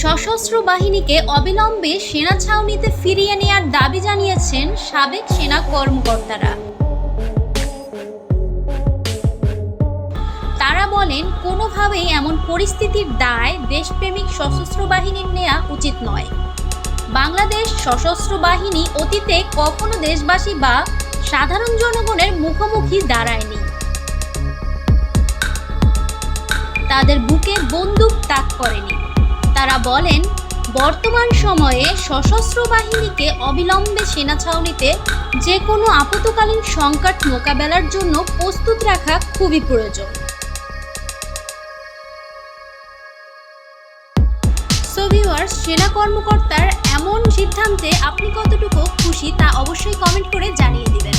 সশস্ত্র বাহিনীকে অবিলম্বে সেনা ছাউনিতে ফিরিয়ে নেয়ার দাবি জানিয়েছেন সাবেক সেনা কর্মকর্তারা। তারা বলেন, কোনোভাবেই এমন পরিস্থিতির দায় দেশপ্রেমিক সশস্ত্র বাহিনীর নেওয়া উচিত নয়। বাংলাদেশ সশস্ত্র বাহিনী অতীতে কখনো দেশবাসী বা সাধারণ জনগণের মুখোমুখি দাঁড়ায়নি। তাদের বুকে বন্দুক তাক করেনি। তারা বলেন, বর্তমান সময়ে সশস্ত্র বাহিনীকে অবিলম্বে সেনা ছাউনিতে যে কোনো আপতকালীন সংকট মোকাবেলার জন্য প্রস্তুত রাখা খুবই প্রয়োজন। সো ভিউয়ার্স সেনা কর্মকর্তার এমন সিদ্ধান্তে আপনি কতটুকু খুশি তা অবশ্যই কমেন্ট করে জানিয়ে দিবেন।